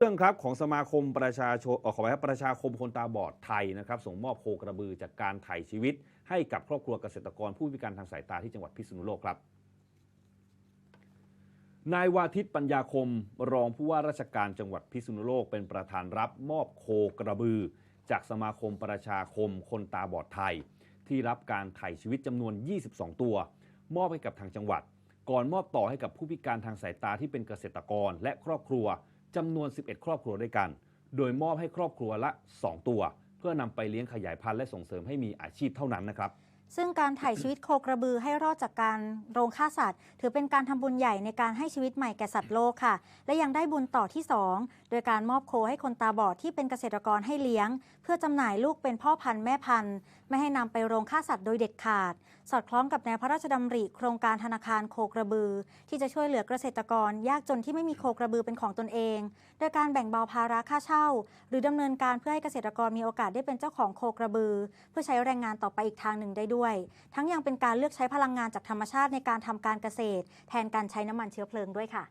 เรื่องครับของสมาคมประชาชนขอไปครับประชาคมคนตาบอดไทยนะครับส่งมอบโคกระบือจากการถ่ายชีวิต ให้กับครอบครัวเกษตรกรผู้พิการทางสายตาที่จังหวัดพิษณุโลกครับนายวาทิตปัญญาคม รองผู้ว่าราชการจังหวัดพิษณุโลก เป็นประธานรับมอบโคกระบือ จากสมาคมประชาคมคนตาบอดไทย ที่รับการถ่ายชีวิตจำนวน 22 ตัว มอบให้กับทางจังหวัด ก่อนมอบต่อให้กับผู้พิการทางสายตาที่เป็นเกษตรกรและครอบครัว จำนวน 11 ครอบครัวด้วยกัน โดยมอบให้ครอบครัวละ 2 ตัว เพื่อนำไปเลี้ยงขยายพันธุ์และส่งเสริมให้มีอาชีพเท่านั้นนะครับ ซึ่งการถ่ายชีวิตโคกระบือให้รอดจากการโรงฆ่าสัตว์ ถือเป็นการทำบุญใหญ่ในการให้ชีวิตใหม่แก่สัตว์โลกค่ะ และยังได้บุญต่อที่ 2 โดยการมอบโคให้คนตาบอดที่เป็นเกษตรกรให้เลี้ยง เพื่อจำหน่ายลูกเป็นพ่อพันธุ์แม่พันธุ์ ไม่ให้นำไปโรงฆ่าสัตว์โดยเด็ดขาด สอดคล้องกับแนวพระราชดำริโครงการธนาคารโคกระบือ ที่จะช่วยเหลือเกษตรกร ยากจนที่ไม่มีโคกระบือเป็นของตนเอง โดยการแบ่งเบาภาระค่าเช่า หรือดำเนินการเพื่อให้เกษตรกรมีโอกาสได้เป็นเจ้าของโคกระบือ เพื่อใช้แรงงานต่อไปอีกทางหนึ่งได้ด้วยด้วย ทั้งยังเป็นการเลือกใช้พลังงานจากธรรมชาติในการทำการเกษตร แทนการใช้น้ำมันเชื้อเพลิงด้วยค่ะ